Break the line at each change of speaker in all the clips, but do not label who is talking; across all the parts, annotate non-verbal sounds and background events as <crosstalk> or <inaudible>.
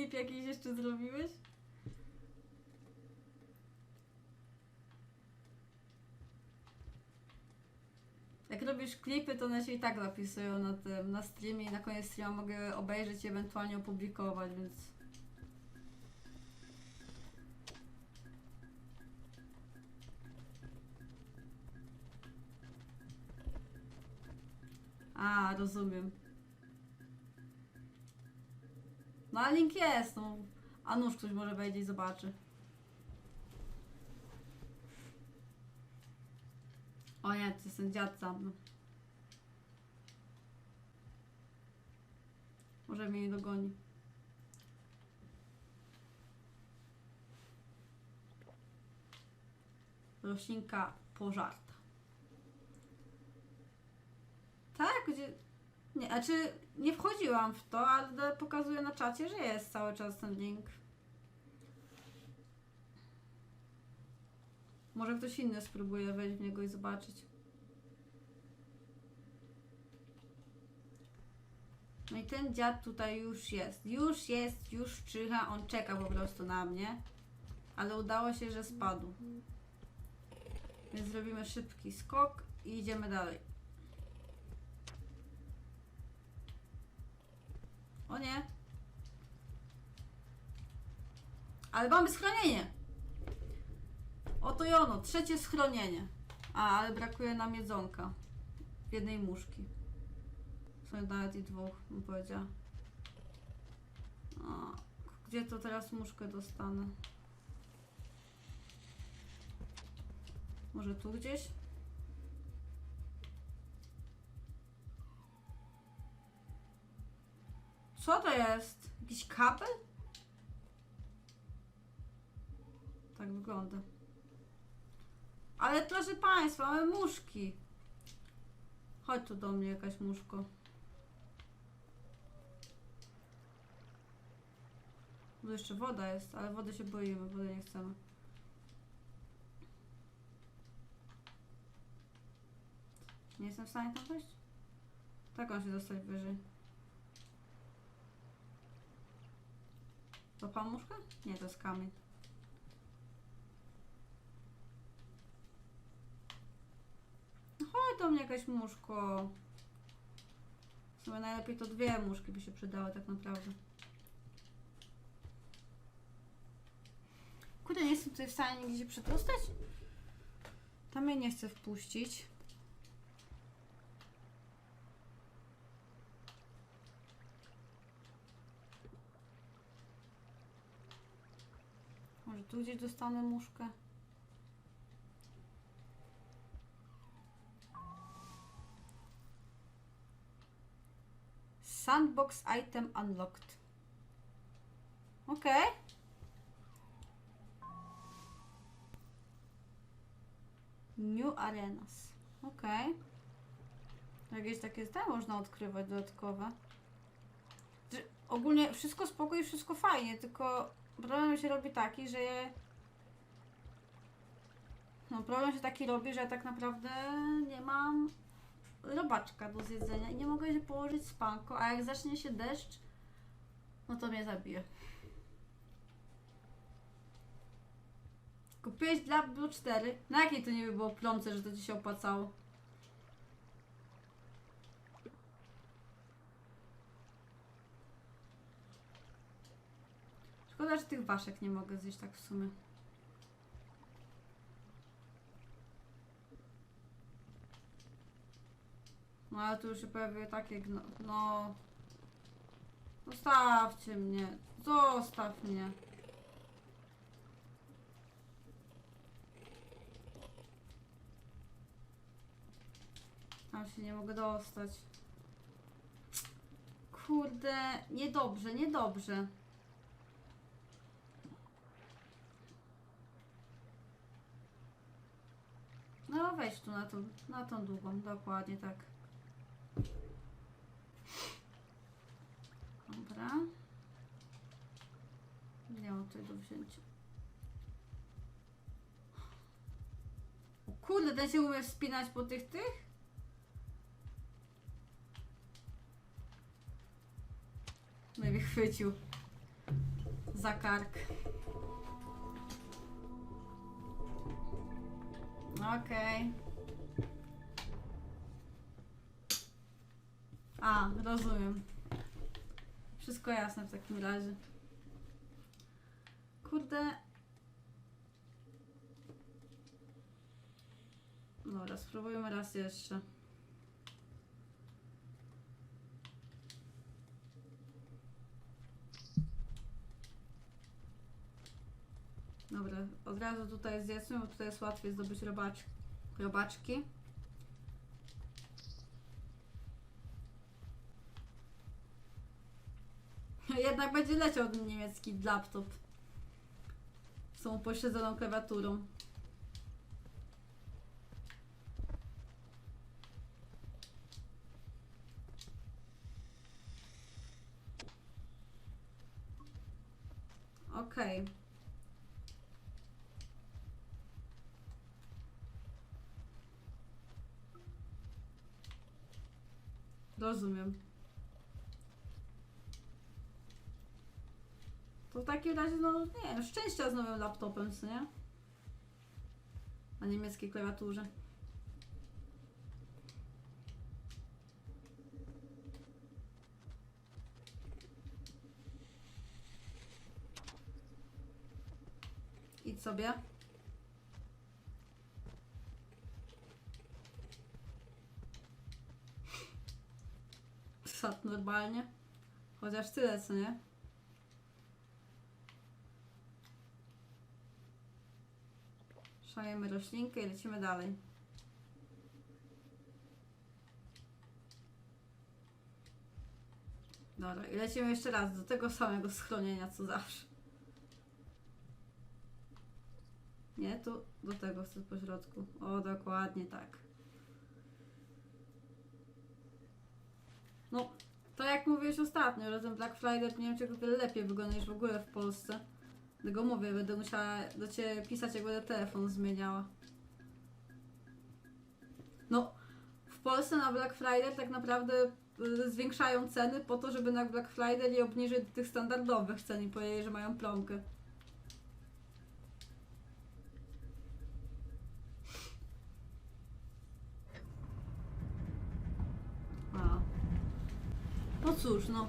Klip jakiś jeszcze zrobiłeś? Jak robisz klipy, to one się i tak zapisują na tym, na streamie i na koniec streama mogę obejrzeć i ewentualnie opublikować, więc... A, rozumiem. No a link jest, no. A nóż ktoś może wejdzie i zobaczy. O nie, to jest ten dziad mną. Może mnie nie dogoni. Roślinka pożarta. Tak? Gdzie... Nie, a czy nie wchodziłam w to, ale pokazuje na czacie, że jest cały czas ten link. Może ktoś inny spróbuje wejść w niego i zobaczyć. No i ten dziad tutaj już jest. Już jest, już czyha, on czeka po prostu na mnie. Ale udało się, że spadł. Więc zrobimy szybki skok i idziemy dalej. O nie. Ale mamy schronienie. Oto i ono, trzecie schronienie. A, ale brakuje nam jedzonka. Jednej muszki. Są nawet i dwóch, bym powiedziała. O, gdzie to teraz muszkę dostanę? Może tu gdzieś? Co to jest? Jakiś kabel? Tak wygląda. Ale proszę Państwa, mamy muszki. Chodź tu do mnie jakaś muszko. Tu jeszcze woda jest, ale wody się boimy, wody nie chcemy. Nie jestem w stanie tam wejść? Tak on się dostać wyżej. To muszkę? Nie, to jest kamień. Chodź do mnie jakaś muszko. W sumie najlepiej to dwie muszki by się przydały tak naprawdę. Kurde, nie jestem tutaj w stanie nigdzie się? Tam mnie nie chce wpuścić. Tu gdzieś dostanę muszkę? Sandbox item unlocked. Okej. New arenas. Okej. Jakieś takie te można odkrywać dodatkowe. Ogólnie wszystko spoko i wszystko fajnie, tylko problem się robi taki, że. No problem się taki robi, że ja tak naprawdę nie mam robaczka do zjedzenia i nie mogę się położyć spanko, a jak zacznie się deszcz, no to mnie zabije. Kupiłeś dla Blue 4? Na jakiej to nie by było plące, że to ci się opłacało? Szkoda, że tych waszek nie mogę zjeść tak w sumie. No ale tu już się pojawiły takie gno... No... Zostawcie mnie. Zostaw mnie. Tam się nie mogę dostać. Kurde, niedobrze, niedobrze. No weź tu na tą, na tą długą, dokładnie tak. Dobra. Nie mam tutaj do wzięcia. Kurde, ten się umie spinać po tych tych? No i mnie chwycił. Za kark. Okej. A, rozumiem. Wszystko jasne w takim razie. Kurde. Dobra, spróbujmy raz jeszcze. Dobra, od razu tutaj zjedzmy, bo tutaj jest łatwiej zdobyć robacz, robaczki. <laughs> Jednak będzie leciał ten niemiecki laptop z tą pośledzoną klawiaturą. Okej. Rozumiem. To w takim razie, no nie wiem, szczęścia z nowym laptopem, co nie? Na niemieckiej klawiaturze. Idź sobie. Sad normalnie. Chociaż tyle, co nie? Szajemy roślinkę i lecimy dalej. Dobra, i lecimy jeszcze raz do tego samego schronienia, co zawsze. Nie, tu do tego chcę po środku. O, dokładnie tak. No, to jak mówiłeś ostatnio, że ten Black Friday nie wiem, czy o wiele lepiej wygląda niż w ogóle w Polsce. Dlatego mówię, będę musiała do Ciebie pisać, jak będę telefon zmieniała. No, w Polsce na Black Friday tak naprawdę y, zwiększają ceny po to, żeby na Black Friday nie obniżyć tych standardowych cen i powiedzieli, że mają promkę. A. No cóż, no.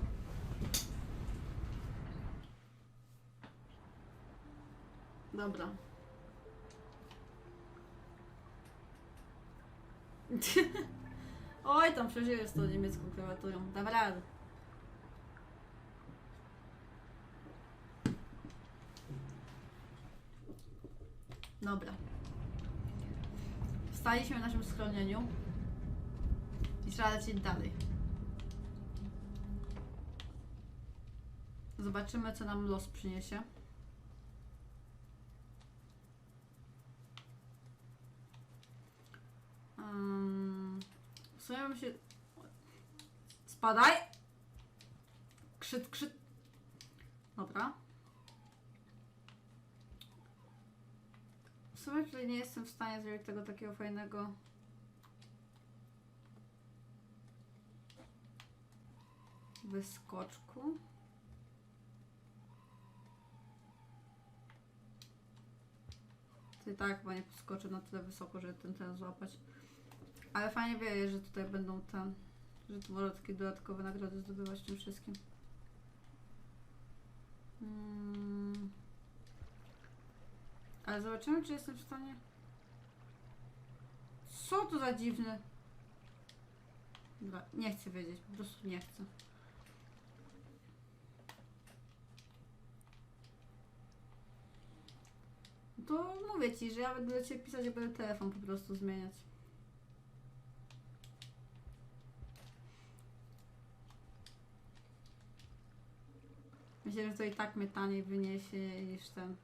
Dobra. <laughs> Oj, tam przeżyjesz z tą niemiecką klawiaturą. Dam. Dobra. Wstaliśmy w naszym schronieniu i trzeba lecieć dalej. Zobaczymy, co nam los przyniesie. Um, w sumie się... Spadaj! Krzyt, krzyt. Dobra. W sumie tutaj nie jestem w stanie zrobić tego takiego fajnego... Wyskoczku. Ty tak chyba nie podskoczę na tyle wysoko, żeby ten ten złapać. Ale fajnie wieje, że tutaj będą te, że tu można takie dodatkowe nagrody zdobywać tym wszystkim. Mm. Ale zobaczymy, czy jestem w stanie. Co to za dziwne? Dobra, nie chcę wiedzieć, po prostu nie chcę. To mówię ci, że ja będę do ciebie pisać, jak będę telefon po prostu zmieniać. Myślę, że to i tak mnie taniej wyniesie niż ten.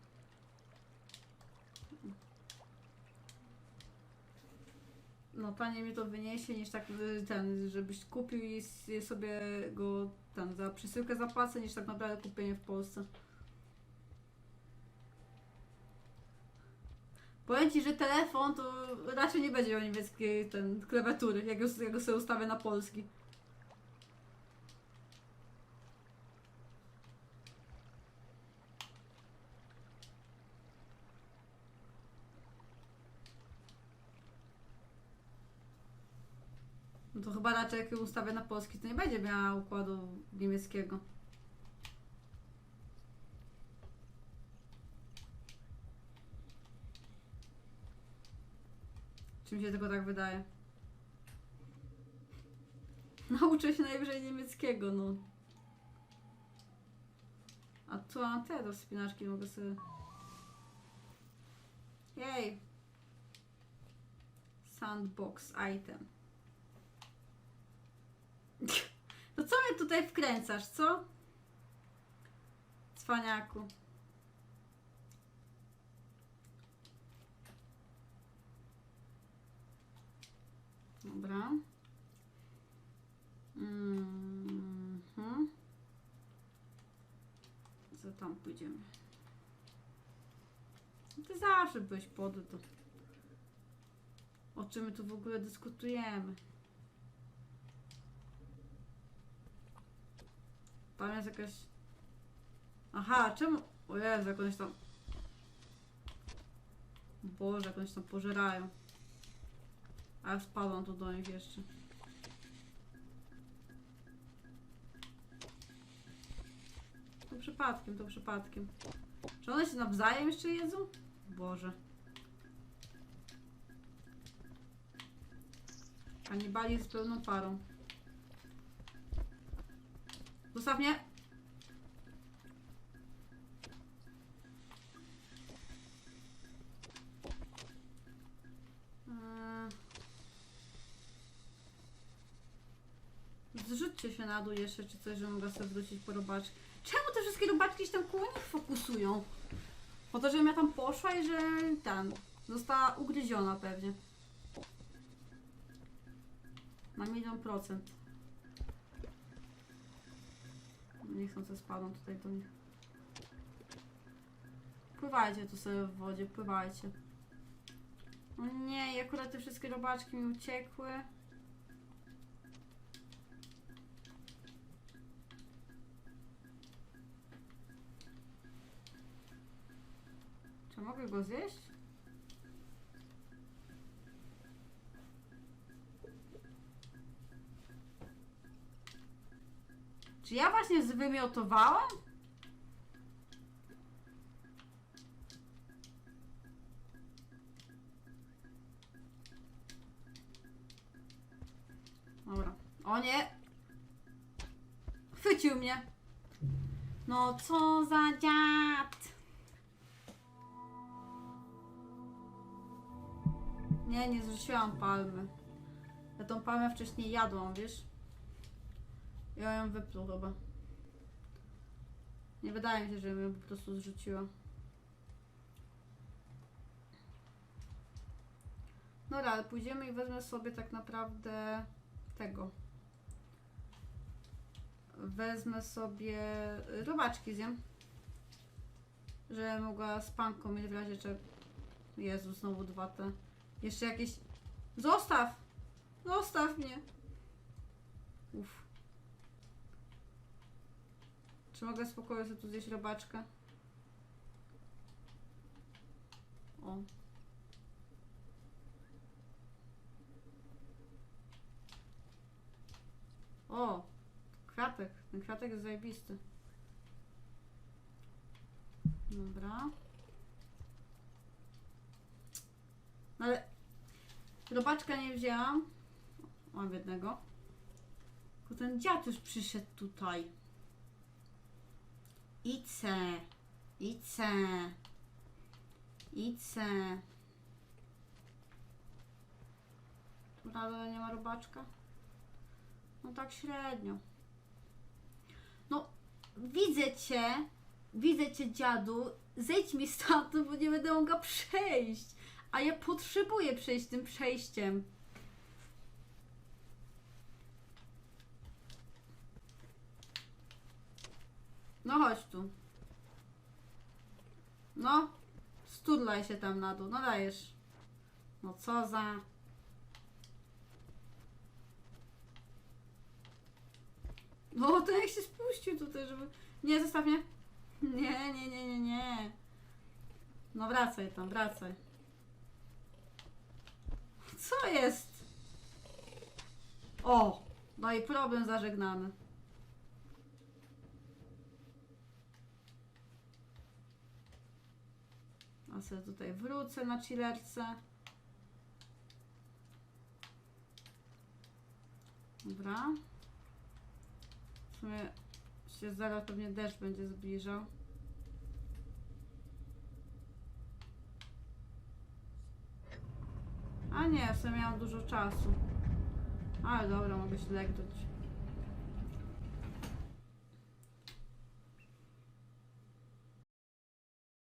No taniej mi to wyniesie niż tak y, ten, żebyś kupił i sobie go ten za przesyłkę zapłacę niż tak naprawdę kupienie w Polsce. Powiem ci, że telefon to raczej nie będzie miał niemieckiej ten klawiatury, jak go, jak go sobie ustawię na polski. No to chyba raczej jak ustawię na polski, to nie będzie miała układu niemieckiego. Czy mi się tylko tak wydaje? Nauczę się najwyżej niemieckiego, no. A tu mam te do wspinaczki, mogę sobie... Jej! Sandbox item. <laughs> No co mnie tutaj wkręcasz, co? Cwaniaku. Dobra. Mhm. Co tam pójdziemy? Ty zawsze byłeś pody to. O czym my tu w ogóle dyskutujemy? Tam jest jakaś... Aha, czemu... O Jezu, jak one się tam... Boże, jak one się tam pożerają. A ja spadłam tu do nich jeszcze. To przypadkiem, to przypadkiem. Czy one się nawzajem jeszcze jedzą? Boże. Kanibali z pełną parą. Zostaw mnie! Zrzućcie się na dół jeszcze, czy coś, że mogę sobie wrócić po robaczki. Czemu te wszystkie robaczki się tam koło nich fokusują? Po to, żebym ja tam poszła i że tam została ugryziona pewnie. Na milion procent. Nie chcą, co spadną tutaj do nich. Pływajcie tu sobie w wodzie, pływajcie. O nie, i akurat te wszystkie robaczki mi uciekły. Mogę go zjeść? Czy ja właśnie zwymiotowałam? Dobra. O nie! Chwycił mnie! No co za dziad! Nie, nie zrzuciłam palmy. Ja tą palmę wcześniej jadłam, wiesz? Ja ją wypluł chyba. Nie wydaje mi się, że ją po prostu zrzuciła. Dobra, ale pójdziemy i wezmę sobie tak naprawdę tego. Wezmę sobie robaczki zjem. Że mogła z panką mieć w razie czego. Jezu, znowu dwa te. Jeszcze jakieś... Zostaw! Zostaw mnie! Uff. Czy mogę spokojnie sobie tu zjeść robaczka? O. O! Kwiatek. Ten kwiatek jest zajebisty. Dobra. No ale robaczka nie wzięłam. Mam jednego. Tylko ten dziad już przyszedł tutaj. Idźce. Idźce. Idźce. Tu nadal nie ma robaczka? No tak średnio. No, widzę cię. Widzę cię, dziadu. Zejdź mi stamtąd, bo nie będę mogła przejść. A ja potrzebuję przejść tym przejściem. No chodź tu. No, Studlaj się tam na dół, no dajesz. No co za... No to jak się spuścił tutaj, żeby... Nie, zostaw mnie. Nie, nie, nie, nie, nie. No wracaj tam, wracaj. Co jest? O! No i problem zażegnany. A sobie tutaj wrócę na chillerce. Dobra. W sumie się zaraz pewnie deszcz będzie zbliżał. Nie, w sumie miałam dużo czasu. Ale dobra, mogę się legnąć.